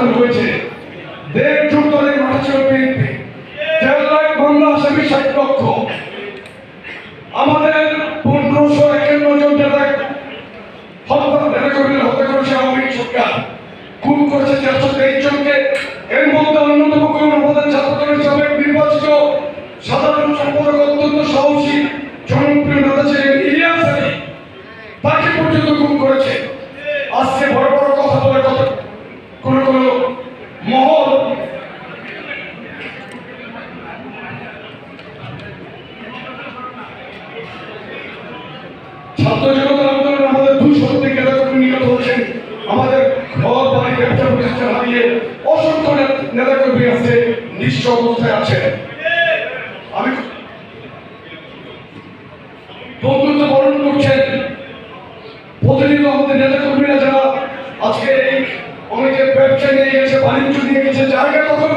অবস্থান হয়েছে দেড় যুগ ধরে মাঠে ছিল বিএনপি লাখ আসামি ষাট লক্ষ। আমাদের পনেরোশো একান্ন জন নেতা হত্যা হত্যা করেছে আওয়ামী সরকার, খুন করেছে চারশো তেইশ জনকে। এর মধ্যে অন্যতম কোন আমাদের নির্বাচিত সাধারণ সম্পাদক অত্যন্ত সাহসী, জনপ্রিয় নেতা ছিলেন ইলিয়াস আলী। তাকে পর্যন্ত খুন করেছে আজকে বড় বড় কথা বলে কথা কোন কোন মহল ছাত্র আমাদের দুই শতাধিক নেতা নিহত হয়েছেন আমাদের ঘর বাড়ি ব্যবসা প্রতিষ্ঠান হারিয়ে অসংখ্য নেতা আছে, নিঃস্ব অবস্থায় আছেন আমি বন্ধুত্ব বরণ করছেন প্রতিদিন আমাদের নেতা কর্মীরা যারা আজকে অনেকে ব্যবসা নিয়ে গেছে বাণিজ্য নিয়ে গেছে জায়গা দখল